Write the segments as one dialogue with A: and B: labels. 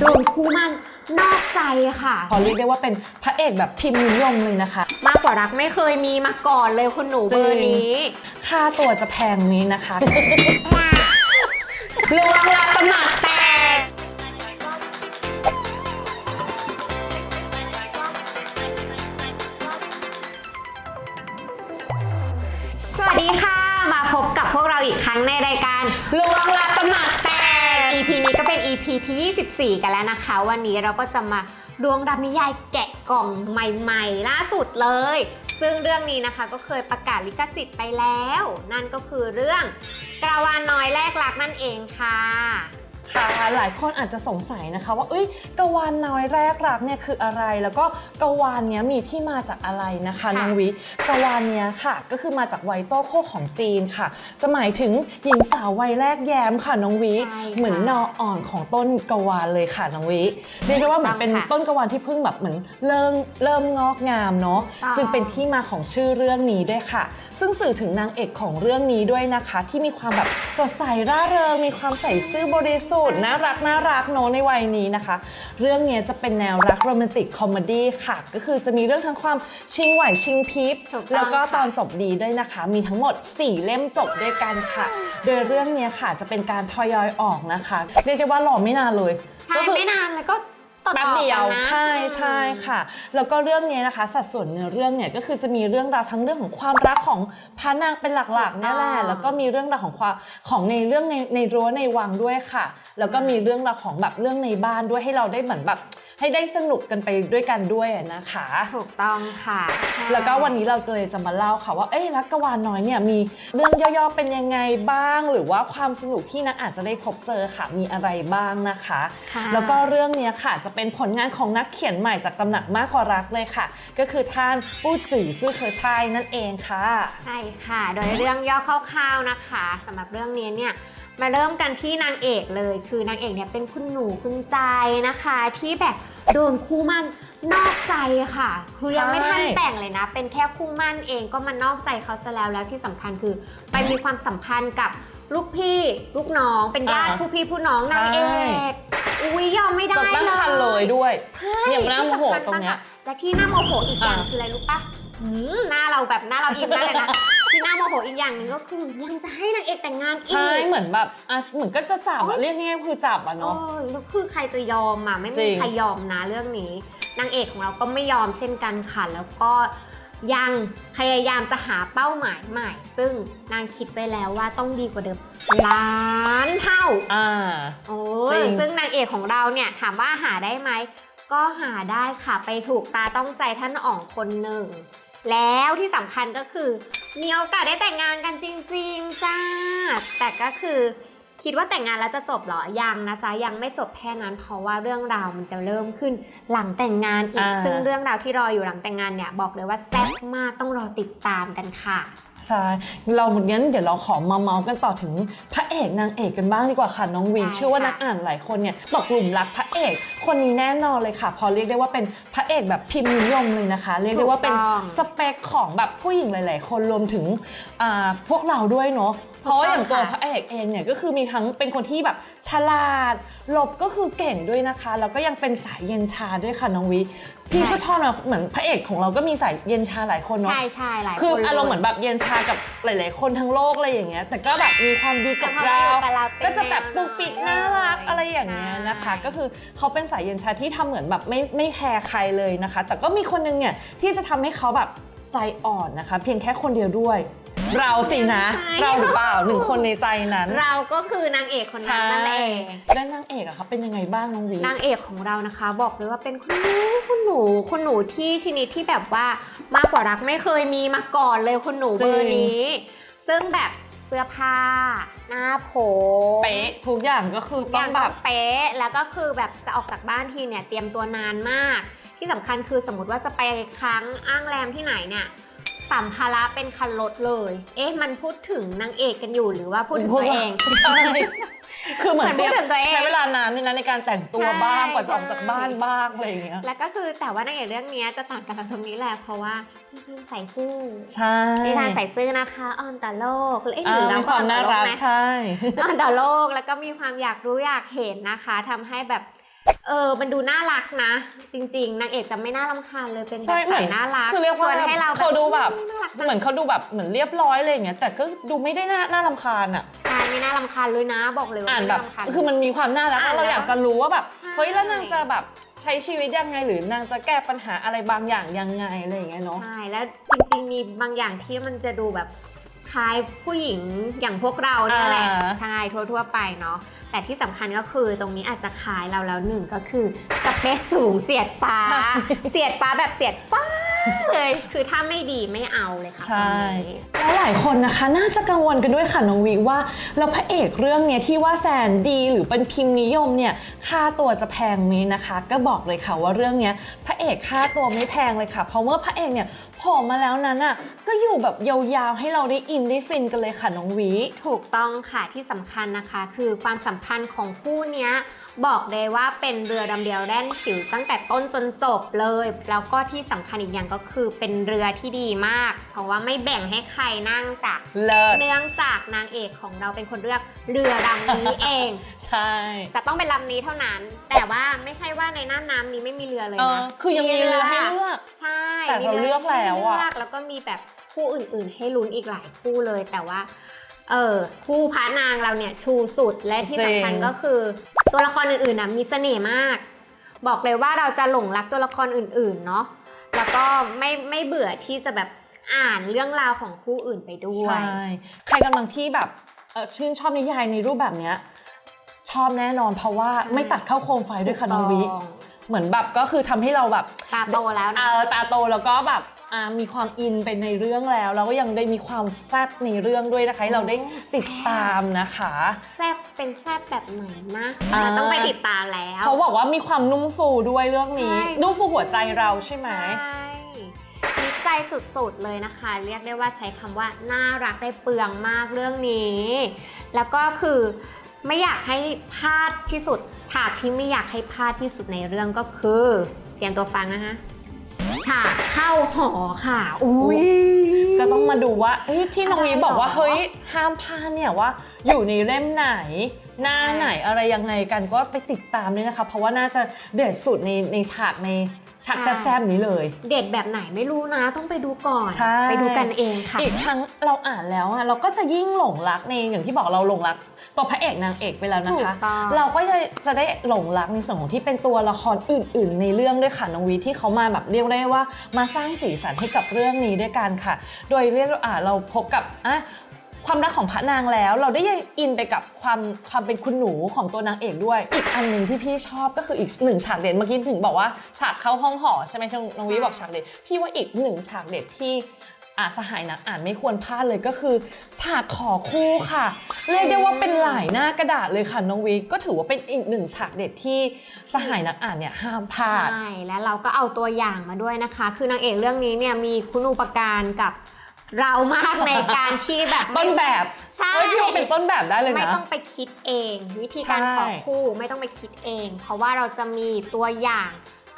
A: โดนคู่มั่นนอกใจค่ะ
B: พอเรียกได้ว่าเป็นพระเอกแบบพิมพ์นิยมเลยนะคะ
A: มากกว่ารักไม่เคยมีมาก่อนเลยคุณหนูเบอร์นี้
B: ค่าตัวจะแพงนี้นะคะ
A: ลวงลับตำหนักแตกสวัสดีค่ะ มาพบกับพวกเราอีกครั้งในรายการลวงลับตำหนักแตก EP นี้ก็เป็น EP ที่ 24 กันแล้วนะคะ วันนี้เราก็จะมาดวงดับนิยายแกะกล่องใหม่ๆ ล่าสุดเลย ซึ่งเรื่องนี้นะคะก็เคยประกาศลิขสิทธิ์ไปแล้ว นั่นก็คือเรื่องกระวานน้อยแลกรักนั่นเองค่ะ
B: ค่ะหลายคนอาจจะสงสัยนะคะว่าเอ้ยกวานน้อยแรกรักเนี่ยคืออะไรแล้วก็กวานเนี้ยมีที่มาจากอะไรนะคะ
A: ค่ะ
B: น้องวิกวานเนี้ยค่ะ ก็คือมาจากไวโต้โคของจีนค่ะ จะหมายถึงหญิงสาววัยแรกแย้มค่ะน้องวิ
A: ใช่ค่ะ
B: เหมือนนออ่อนของต้นกวานเลยค่ะน้องวิเรียกได้ว่าเหมือนเป็น
A: ถูกต้องค่ะ
B: ต้นกวานที่เพิ่งแบบเหมือนเริ่มเริ่มงอกงามเนาะ
A: ถูกต้อง
B: จึงเป็นที่มาของชื่อเรื่องนี้ด้วยค่ะ ซึ่งสื่อถึงนางเอกของเรื่องนี้ด้วยนะคะ ที่มีความแบบสดใสร่าเริงมีความใส่ซื่อบริสุทธิ์น่ารักน่ารักเนอะในวัยนี้นะคะ เรื่องเนี้ยจะเป็นแนวรักโรแมนติกคอมเมดี้ค่ะ ก็คือจะมีเรื่องทั้งความชิงไหวชิงพริบ
A: ถูกต้อง
B: แล้วก็
A: ค่ะ
B: ตอนจบดีด้วยนะคะ มีทั้งหมด 4 เล่มจบด้วยกันค่ะ โดยเรื่องเนี้ยค่ะจะเป็นการทยอยออกนะคะ เรียกได้ว่ารอไม่นานเลย
A: ใช่
B: ก็คือ
A: ไม่นานแล้วก็ ต่อๆ
B: แป๊บเดียว
A: กันนะ
B: ใช่ใช่ค่ะ แล้วก็เรื่องนี้นะคะ สัดส่วนเนื้อเรื่องเนี่ยก็คือจะมีเรื่องราวทั้งเรื่องของความรักของพระนางเป็นหลักๆเนี่ยแหละ
A: ถูกต้อง
B: แล้วก็มีเรื่องราวของความของในเรื่องในในรั้วในวังด้วยค่ะ แล้วก็มีเรื่องราวของแบบเรื่องในบ้านด้วยให้เราได้เหมือนแบบ ให้ได้สนุกกันไปด้วยกันด้วยอะนะคะ
A: ถูกต้องค่ะ
B: แล้วก็วันนี้เราเลยจะมาเล่าค่ะว่า เอ้ยรักกวานน้อยเนี่ยมีเรื่องย่อๆเป็นยังไงบ้าง หรือว่าความสนุกที่นักอาจจะได้พบเจอค่ะมีอะไรบ้างนะคะ
A: ค่ะ
B: แล้วก็เรื่องเนี้ยค่ะจะเป็นผลงานของนักเขียนใหม่จากตำหนักมากกว่ารักเลยค่ะ ก็คือท่านปู้จื่อซื่อเคอชัยนั่นเองค่ะ
A: ใช่ค่ะ โดยเรื่องย่อคร่าวๆนะคะสำหรับเรื่องนี้เนี่ยมาเริ่มกันที่นางเอกเลย คือนางเอกเนี่ยเป็นคุณหนูคุณใจนะคะ ที่แบบโดนคู่มั่นนอกใจค่ะ คือยังไม่ทัน
B: ใช่
A: แต่งเลยนะ เป็นแค่คู่มั่นเองก็มานอกใจเขาซะแล้วแล้วที่สำคัญคือ ไปมีความสัมพันธ์กับลูกพี่ลูกน้องเป็นญาติ
B: อ่า
A: ผู้พี่ผู้น้อง
B: ใช่
A: นางเอก อุ้ยยอมไม่ได้
B: จนตั้งคันเลยด้วย
A: ใช่
B: อย่างน่าโมโห
A: ที่สำคัญ
B: ตรงเนี้ย
A: มากอะและที่น่าโมโหอีกอย่าง
B: อ่า
A: คืออะไรรู้ปะหืมหน้าเราแบบหน้าเราอินมากเลยนะที่น่าโมโหอีกอย่างหนึ่งก็คือยังจะให้นางเอกแต่งงานอีก
B: ใช่เหมือนแบบอะเหมือนก็จะจับอะเรียกง่ายๆคือจับอะ
A: เอ
B: เนาะ
A: อแล้วคือใครจะยอมอะไม่
B: จริ
A: มี
B: ง
A: ใครยอมนะเรื่องนี้นางเอกของเราก็ไม่ยอมเช่นกันค่ะแล้วก็ ยังพยายามจะหาเป้าหมายใหม่ ซึ่งนางคิดไว้แล้วว่าต้องดีกว่าเดิมล้านเท่า
B: อ่า
A: โอ้
B: จริ
A: ย
B: ง
A: ซึ่งนางเอกของเราเนี่ยถามว่าหาได้ไหม ก็หาได้ค่ะไปถูกตาต้องใจท่านอ่องคนหนึ่ง แล้วที่สำคัญก็คือ มีโอกาสได้แต่งงานกันจริง ๆ จ้า แต่ก็คือ คิดว่าแต่งงานแล้วจะจบเหรอ ยังนะจ๊ะ ยังไม่จบแค่นั้น เพราะว่าเรื่องราวมันจะเริ่มขึ้นหลังแต่งงานอีก
B: อ่า
A: ซึ่งเรื่องราวที่รออยู่หลังแต่งงานเนี่ย บอกเลยว่าแซ่บมากต้องรอติดตามกันค่ะ
B: ใช่ เราเหมือนงั้นเดี๋ยวเราขอมาเมาส์กันต่อถึงพระเอกนางเอกกันบ้างดีกว่าค่ะน้องวี
A: ได้
B: เชื่อว่า
A: ค่ะ
B: นักอ่านหลายคนเนี่ยตกหลุมรักพระเอก คนนี้แน่นอนเลยค่ะ พอเรียกได้ว่าเป็นพระเอกแบบพิมพ์นิยมเลยนะคะ เรียกได้ว่าเป็น
A: ถูกต้อง
B: สเปคของแบบผู้หญิงหลาย ๆ คนรวมถึงอ่าพวกเราด้วยเนาะ เพราะว่าอย่างตัว
A: ค่ะ
B: พระเอกเองเนี่ยก็คือมีทั้งเป็นคนที่แบบฉลาดหลบก็คือเก่งด้วยนะคะ แล้วก็ยังเป็นสายเย็นชาด้วยค่ะน้องวิพี่ก็ชอบนะเหมือนพระเอกของเราก็มีสายเย็นชาหลายคนเนาะ
A: ใช่ใช่หลายคน
B: คืออารมณ์
A: ลย
B: เหมือนแบบเย็นชากับหลาย ๆ คนทั้งโลกอะไรอย่างเงี้ยแต่ก็แบบมีความดีกับ
A: แต่พอ
B: เรา
A: มาอยู่กับเราเป็น
B: ก็จะแบบ
A: แนว
B: ปุ๊กปิ๊กน่ารักอะไรอย่างเงี้ยนะคะ
A: ใช่
B: ก็คือเขาเป็นสายเย็นชาที่ทำเหมือนแบบไม่ไม่แคร์ใครเลยนะคะ แต่ก็มีคนนึงเนี่ยที่จะทำให้เขาแบบใจอ่อนนะคะ เพียงแค่คนเดียวด้วย เราสินะ เราหรือเปล่าหนึ่งคนในใจนั้น
A: เราก็คือนางเอกคนนั้นนั่นเอง
B: แล้วนางเอกอะคะเป็นยังไงบ้างน้องวี
A: นางเอกของเรานะคะ บอกเลยว่าเป็นคุณหนูคุณหนูคุณหนูที่ชนิดที่แบบว่ามากกว่ารักไม่เคยมีมาก่อนเลยคุณหนูเบอร์นี้ ซึ่งแบบเสื้อผ้า หน้าผม
B: เป๊ะทุกอย่างก็คือ
A: อ
B: ต้อย่างง
A: แบ
B: แบบบ
A: เป๊ะแล้วก็คือแบบจะออกจากบ้านทีเนี่ยเตรียมตัวนานมาก ที่สำคัญคือสมมติว่าจะไปค้างอ้างแรมที่ไหนเนี่ย สัมภาระเป็นคันรถเลย เอ๊ะ มันพูดถึงนางเอกกันอยู่หรือว่าพูดถึงตัวเอง
B: ใช่ คือเหมือน
A: เหมือนพูดถึงตัวเอง
B: ใช้เวลานานด้วยนะในการแต่งตัว
A: ใช่
B: บ้างกว่าจะออกจาก
A: ใช่
B: บ้านบ้างอะไรอย่างเงี้ย
A: แล้วก็คือแต่ว่านางเอกเรื่องนี้จะต่างกันตรงนี้แหละเพราะว่านิทานใส่ซื่อ
B: ใช่
A: นิทานใส่ซื่อนะคะออนต่อโลกเอ๊ะห
B: อ่า
A: รือเรา
B: มี
A: ก็
B: ค
A: อ
B: วา
A: อ
B: ม
A: นต่
B: น่า
A: อโล
B: รั
A: ก
B: ก
A: ไหม
B: ใช่
A: ออนต่อโลกแล้วก็มีความอยากรู้อยากเห็นนะคะทำให้แบบ เออ มันดูน่ารักนะ จริง ๆ นางเอกจะไม่น่ารำคาญเลยเป็นแบ
B: ใช่
A: บ
B: เหมื
A: ใส่
B: อน
A: น่ารัก
B: คือเรียก
A: ช
B: ว่า
A: วนให้เรา
B: เขาดูแบบ
A: น่ารักจัง
B: เหมือนเขาดูแบบเหมือนเรียบร้อยอะไรอย่างเงี้ยแต่ก็ดูไม่ได้น่าน่ารำคาญอะ
A: ใช่ไม่น่ารำคาญเลยนะ บอกเลยว่า
B: อ่าน
A: ไม่
B: แบบ
A: น่ารำคาญ
B: คือมันมีความน่ารัก
A: อ่าน
B: แล้วเราอยากจะรู้ว่าแบบ
A: ใช่
B: เฮ้ยแล้วนางจะแบบใช้ชีวิตยังไงหรือนางจะแก้ปัญหาอะไรบางอย่างยังไงอะไรอย่างเงี้ยเนาะ
A: ใช่แล้วจริงๆมีบางอย่างที่มันจะดูแบบคล้ายผู้หญิงอย่างพวกเราเนี่ยแหละ
B: อ่า
A: ใช่ทั่วๆไปเนาะ แต่ที่สำคัญก็คือตรงนี้อาจจะคล้ายเราแล้วหนึ่งก็คือสเปคสูงเสียดฟ้า
B: ใช่
A: เสียดฟ้าแบบเสียดฟ้า เลยคือถ้าไม่ดีไม่เอาเลยค่ะ
B: ใช่
A: ตรงนี้
B: แล้วหลายคนนะคะ น่าจะกังวลกันด้วยค่ะน้องวิว่าแล้วพระเอกเรื่องเนี้ยที่ว่าแสนดีหรือเป็นพิมพ์นิยมเนี่ยค่าตัวจะแพงไหมนะคะ ก็บอกเลยค่ะว่าเรื่องเนี้ยพระเอกค่าตัวไม่แพงเลยค่ะ เพราะเมื่อพระเอกเนี่ยโผล่มาแล้วนั้นอะก็อยู่แบบยาวๆให้เราได้อินได้ฟินกันเลยค่ะน้องวิ
A: ถูกต้องค่ะที่สำคัญนะคะ คือความสัมพันธ์ของคู่เนี้ย บอกเลยว่าเป็นเรือดำเดียวแล่นสิวตั้งแต่ต้นจนจบเลย แล้วก็ที่สำคัญอีกอย่างก็คือเป็นเรือที่ดีมาก เพราะว่าไม่แบ่งให้ใครนั่งจ้ะ
B: เลิศ
A: เนื่องจากนางเอกของเราเป็นคนเลือกเรือลำนี้เอง
B: ใช่
A: จะต้องเป็นลำนี้เท่านั้น แต่ว่าไม่ใช่ว่าในน่านน้ำนี้ไม่มีเรือเลย
B: เออ
A: นะ
B: คือยังมีเรือให้เลือก
A: ใช่
B: แต่เราเลือกแล้วอะ
A: ให้เลือกแล้วก็มีแบบคู่อื่น ๆ ให้ลุ้นอีกหลายคู่เลย แต่ว่า เออคู่พระนางเราเนี่ยชูสุดและที่สำคัญก็คือ ตัวละครอื่นๆนะมีเสน่ห์มาก บอกเลยว่าเราจะหลงรักตัวละครอื่นๆเนาะแล้วก็ไม่ไม่เบื่อที่จะแบบอ่านเรื่องราวของคู่อื่นไปด้วย
B: ใช่ ใครกำลังที่แบบเอ่อชื่นชอบนิยายในรูปแบบเนี้ยชอบแน่นอนเพราะว่า
A: ใช่
B: ไม่ตัดเข้าโคมไฟด้วยค่ะน้องวิ
A: ถูกต้อง
B: เหมือนแบบก็คือทำให้เราแบบ
A: ตาโตแล้ว
B: เอ
A: นะ
B: อตาโตแล้วก็แบบ อ่ามีความอินไปในเรื่องแล้วแล้วก็ยังได้มีความแซ่บในเรื่องด้วยนะคะให้เราได้ติดตามนะคะ
A: แซบเป็นแซบแบบไหนนะ
B: อ่า
A: เราต้องไปติดตามแล้ว
B: เขาบอกว่ามีความนุ่มฟูด้วยเรื่องนี้
A: ใช่
B: นุ่มฟูหัวใจเราใช่ไหม
A: ใช่ดีใจสุดๆเลยนะคะ เรียกได้ว่าใช้คำว่าน่ารักได้เปลืองมากเรื่องนี้ แล้วก็คือไม่อยากให้พลาดที่สุด ฉากที่ไม่อยากให้พลาดที่สุดในเรื่องก็คือ เตรียมตัวฟังนะคะ ฉากเข้าหอค่ะ อุ้ย
B: ก็ต้องมาดูว่าเอ้ยที่น้องวี
A: อะไร
B: บอกว่า
A: หรอ
B: เฮ้ยห้ามพลาดเนี่ยว่า อยู่ในเล่มไหน หน้า
A: ใช่
B: ไหนอะไรยังไงกันก็ไปติดตามด้วยนะคะ เพราะว่าน่าจะเด็ดสุดในในฉากใน ฉากแซบๆนี้เลย
A: เด็ดแบบไหนไม่รู้นะต้องไปดูก่อน
B: ใช่
A: ไปดูกันเองค่ะ
B: อีกทั้งเราอ่านแล้วอะเราก็จะยิ่งหลงรักในอย่างที่บอกเราหลงรักตัวพระเอกนางเอกไปแล้วนะคะ
A: ถูกต้อง
B: เราก็จะจะได้หลงรักในส่วนของที่เป็นตัวละครอื่น ๆ ในเรื่องด้วยค่ะน้องวีที่เขามาแบบเรียกได้ว่า มาสร้างสีสันให้กับเรื่องนี้ด้วยกันค่ะ โดยเรียกอ่าเราพบกับอะ ความรักของพระนางแล้ว เราได้อินไปกับความความเป็นคุณหนูของตัวนางเอกด้วย อีกอันหนึ่งที่พี่ชอบก็คืออีกหนึ่งฉากเด็ดเมื่อกี้ถึงบอกว่าฉากเข้าห้องหอใช่ไหมที่น้องวีบอกฉากเด็ดพี่ว่าอีกหนึ่งฉากเด็ดที่อ่าสหายนักอ่านไม่ควรพลาดเลยก็คือฉากขอคู่ค่ะ เรียกได้ว่าเป็นหลายหน้ากระดาษเลยค่ะน้องวิก็ถือว่าเป็นอีกหนึ่งฉากเด็ดที่สหายนักอ่านเนี่ยห้ามพลาด
A: ใช่และเราก็เอาตัวอย่างมาด้วยนะคะ คือนางเอกเรื่องนี้เนี่ยมีคุณอุปการกับ เรามากในการที่แบบไม่
B: ต้นแบบ
A: ใช่
B: เฮ้ยพี่ว่าเป็นต้นแบบได้เลย
A: ไม่
B: นะ
A: ต้องไปคิดเอง วิธีการ
B: ใช่
A: ขอคู่ไม่ต้องไปคิดเอง เพราะว่าเราจะมีตัวอย่าง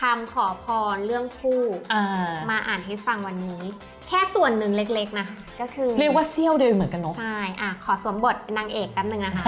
A: คำขอพรเรื่องคู่
B: อ่า
A: มาอ่านให้ฟังวันนี้ แค่ส่วนหนึ่งเล็กๆนะคะก็คือ
B: เรียกว่าเซี่ยวเดียวเหมือนกันเนาะ
A: ใช่อะขอสวมบทเป็นนางเอกแป๊บนึงนะคะ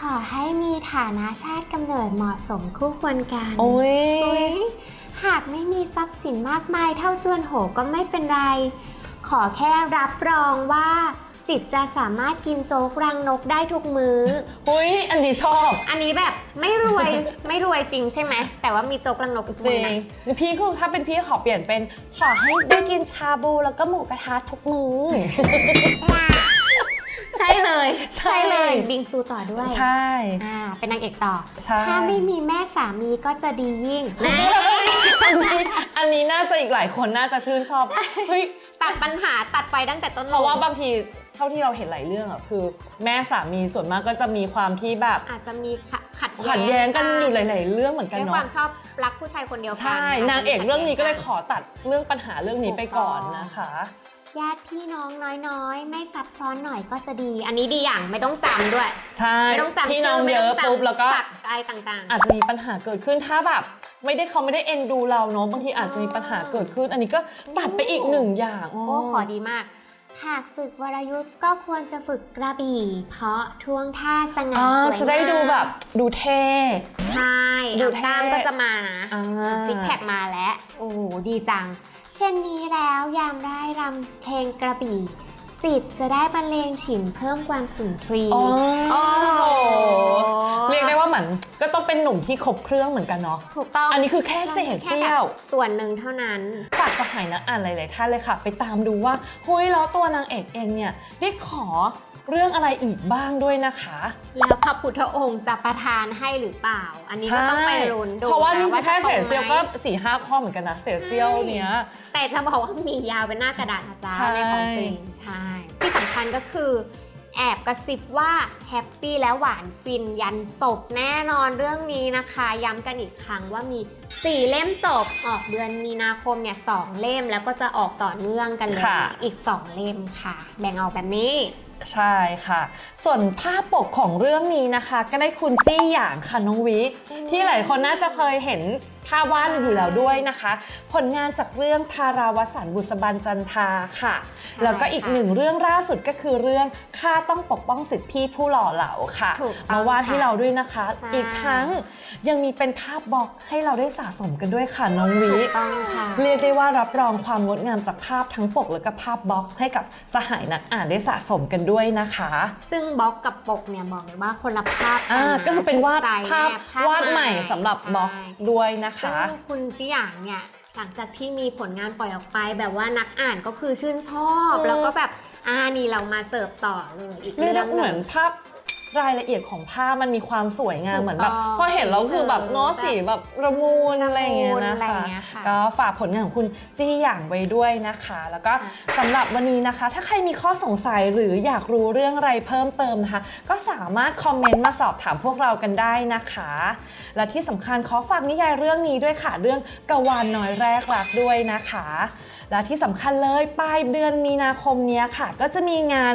A: ขอให้มีฐานะชาติกำเนิดเหมาะสมคู่ควรกัน
B: โอ้ย
A: อุ๊ยหากไม่มีทรัพย์สินมากมายเท่าจวนโหก็ไม่เป็นไร ขอแค่รับรองว่า สิทธิ์จะสามารถกินโจ๊กรังนกได้ทุกมือ้อ
B: อุ้ยอันนี้ชอบ
A: อันนี้แบบไม่รวย ไม่รวยจริงใช่ไหม แต่ว่ามีโจ๊กรังนกทุก
B: จ
A: มื
B: ริ
A: องนะ
B: พี่คือถ้าเป็นพี่ขอเปลี่ยนเป็น ขอให้ได้กินชาบูแล้วก็หมูกระทะทุกมื้อ
A: ใช่เลย
B: ใช่
A: เลยบิงซูต่อด้วย
B: ใช่
A: อ่าเป็นนางเอกต่อ
B: ใช่
A: ถ้าไม่มีแม่สามีก็จะดียิ่งนะ
B: อันนี้อันนี้น่าจะอีกหลายคนน่าจะชื่นชอบเฮ้ย
A: ตัดปัญหาตัดไฟตั้งแต่ต้น
B: เพราะว่าบางทีเท่าที่เราเห็นหลายเรื่องอะคือแม่สามีส่วนมากก็จะมีความที่แบบ
A: อาจจะมีขัดขัด
B: ขัดแย้งกันอยู่หลาย ๆ เรื่องเหมือนกัน
A: ด้วยค
B: เนาะ
A: วามชอบรักผู้ชายคนเดียวกัน
B: ใช่ะนางเอกเรื่องนี้ก็เลย
A: ขัด
B: ขอตัดเรื่องปัญหาเรื่องนี้ไปก่อนนะคะ
A: แย้งกันญาติพี่น้องน้อยๆ ไม่ซับซ้อนหน่อยก็จะดี อันนี้ดีอย่างไม่ต้องจำด้วย
B: ใช่
A: ไม่ต้องจำ
B: พี่น้อง
A: ชื่
B: เยอะ
A: ไม่ต้งจำ
B: ปุ๊บแล้วก็
A: ศัพท์อะไรต่างๆ
B: อาจจะมีปัญหาเกิดขึ้นถ้าแบบ ไม่ได้เขาไม่ได้เอ็นดูเราเนาะบางทีอาจจะมีปัญหาเกิดขึ้น อันนี้ก็ตัดไปอีกหนึ่งอย่าง
A: โอ้ขอดีมากถหากฝึกวรยุทธ์ก็ควรจะฝึกกระบี่ เพราะท่วงท่าสง่า
B: อ่า
A: สวยงาม
B: จะได้ดูแบบดูเท่
A: ใช่
B: ดู
A: ดูกล้าม
B: เท่
A: ก็จะมานะ
B: อ่า
A: ซิกแพคมาแล้วโอ้โหดีจัง เช่นนี้แล้วยามได้รำเพลงกระบี่สิทธิ์จะได้บรรเลงฉินเพิ่มความสุนทรี
B: อ๋อ
A: โอ้โห
B: เรียกได้ว่าเหมือนก็ต้องเป็นหนุ่มที่ครบเครื่องเหมือนกันเนาะ
A: ถูกต้อง
B: อันนี้คือแค่เศษ
A: แค่
B: เสี้
A: แบ
B: ยว
A: บส่วนหนึ่งเท่านั้น
B: ฝากสหายนักอ่านหลาย ๆ ท่านเลยค่ะ ไปตามดูว่าเฮ้ยแล้วตัวนางเอกเองเนี่ยได้ขอเรื่องอะไรอีกบ้างด้วยนะคะ
A: แล้วพระพุทธองค์จะประทานให้หรือเปล่า อันนี้ก็ต้องไปลุ้นดู
B: เพราะว่านี่
A: น
B: คือแค่เศษเสี้ยวก็
A: จะตรงไหม
B: สี่ห้าข้อเหมือนกันนะเศษเสี้ยวเนี้ย
A: แต่จะบอกว่ามียาวเป็นหน้ากระดาษนะจ๊ะ
B: ใช่
A: ในของจริงใช่ที่สำคัญก็คือ แอบกระซิบว่าแฮปปี้และหวานฟินยันจบแน่นอนเรื่องนี้นะคะ ย้ำกันอีกครั้งว่ามี 4 เล่มจบออกเดือนมีนาคมเนี่ยสองเล่มแล้วก็จะออกต่อเนื่องกันเลย
B: ค่ะ
A: อีก 2 เล่มค่ะ แบ่งออกแบบนี้
B: ใช่ค่ะ ส่วนภาพปกของเรื่องนี้นะคะ ก็ได้คุณจี้หยางค่ะน้องวิ
A: อืม
B: ที่หลายคนน่าจะเคยเห็น ภาพวาดอยู่แล้วด้วยนะคะ ผลงานจากเรื่องทาราวสันต์บุษบันจันทราค่ะ แล้วก็อีกหนึ่งเรื่องล่าสุดก็คือเรื่องข้าต้องปกป้องสิทธิพี่ผู้หล่อเหลาค่ะ
A: ถูกต้อง
B: มาวาดให้
A: ค่ะ
B: เราด้วยนะคะ
A: ใช่
B: อีกทั้งยังมีเป็นภาพบล็อกให้เราได้สะสมกันด้วยค่ะน้องวิ
A: ถูกต้องค่ะ
B: เรียกได้ว่ารับรองความงดงามจากภาพทั้งปกและก็ภาพบ็อกซ์ให้กับสหายนักอ่านได้สะสมกันด้วยนะคะ
A: ซึ่งบล็อกกับปกเนี่ยบอกเลยว่าคนละภาพกั
B: อ่าน
A: นะ
B: ก็คือเป็นวาด
A: ใจ
B: ภาพ
A: แนบ
B: วาดใหม่สำหรับ
A: ใช่
B: บ็อกซ์ด้วยนะคะ
A: ซึ่งคุณจิหยางเนี่ยหลังจากที่มีผลงานปล่อยออกไป แบบว่านักอ่านก็คือชื่นชอบ
B: อืม
A: แล้วก็แบบอ่านี่เรามาเสิร์ฟต่อเลยอีก
B: เรียก
A: เรื่
B: ได้
A: องห
B: เหมื
A: นึ่
B: อน
A: ง
B: ภาพ รายละเอียดของภาพมันมีความสวยงาม
A: ถูก
B: เหมือนแบบ
A: ต้อง
B: พอเห็นแล้วคือแบบ
A: สี
B: เนาะ
A: แบบ
B: สีแบบระมุนอะไรอย่างเงี้ย
A: ละมุน
B: นะ
A: อะไรอ
B: คะ
A: ย่างเงี้ยค่ะ
B: ก็ฝากผลงานของคุณจี้อย่างไว้ด้วยนะคะ แล้วก็
A: ค่ะ
B: สำหรับวันนี้นะคะ ถ้าใครมีข้อสงสัยหรืออยากรู้เรื่องอะไรเพิ่มเติมนะคะ ก็สามารถคอมเมนต์มาสอบถามพวกเรากันได้นะคะ และที่สำคัญขอฝากนิยายเรื่องนี้ด้วยค่ะเรื่องกวานน้อยแรกรักด้วยนะคะ และที่สำคัญเลยปลายเดือนมีนาคมนี้ค่ะ ก็จะมีงาน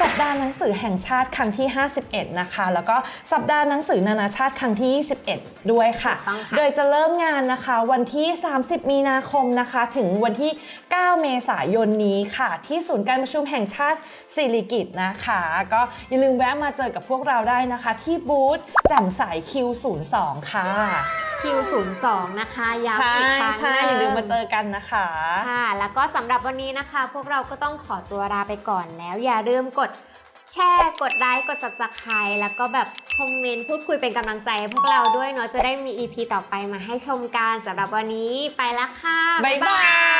B: สัปดาห์หนังสือแห่งชาติครั้งที่ 51 นะคะ แล้วก็สัปดาห์หนังสือนานาชาติครั้งที่ 21 ด้วยค่ะ โดยจะเริ่มงานนะคะวันที่ 30 มีนาคมนะคะ ถึงวันที่ 9 เมษายนนี้ค่ะ ที่ศูนย์การประชุมแห่งชาติสิริกิตนะคะ ก็อย่าลืมแวะมาเจอกับพวกเราได้นะคะ ที่บูธแจ่มสาย
A: คิว02 ค่ะ คิว02 นะคะยา
B: ว
A: อีกครั้ง
B: ใช่อย่าลืมมาเจอกันนะคะ
A: ค่ะ แล้วก็สำหรับวันนี้นะคะ พวกเราก็ต้องขอตัวลาไปก่อนแล้ว อย่าลืมกดแชร์กดไลค์กด subscribe แล้วก็แบบคอมเมนต์พูดคุยเป็นกำลังใจพวกเราด้วยเนาะจะได้มี EP ต่อไปมาให้ชมกันสำหรับวันนี้ไปละค่ะ
B: บ๊ายบาย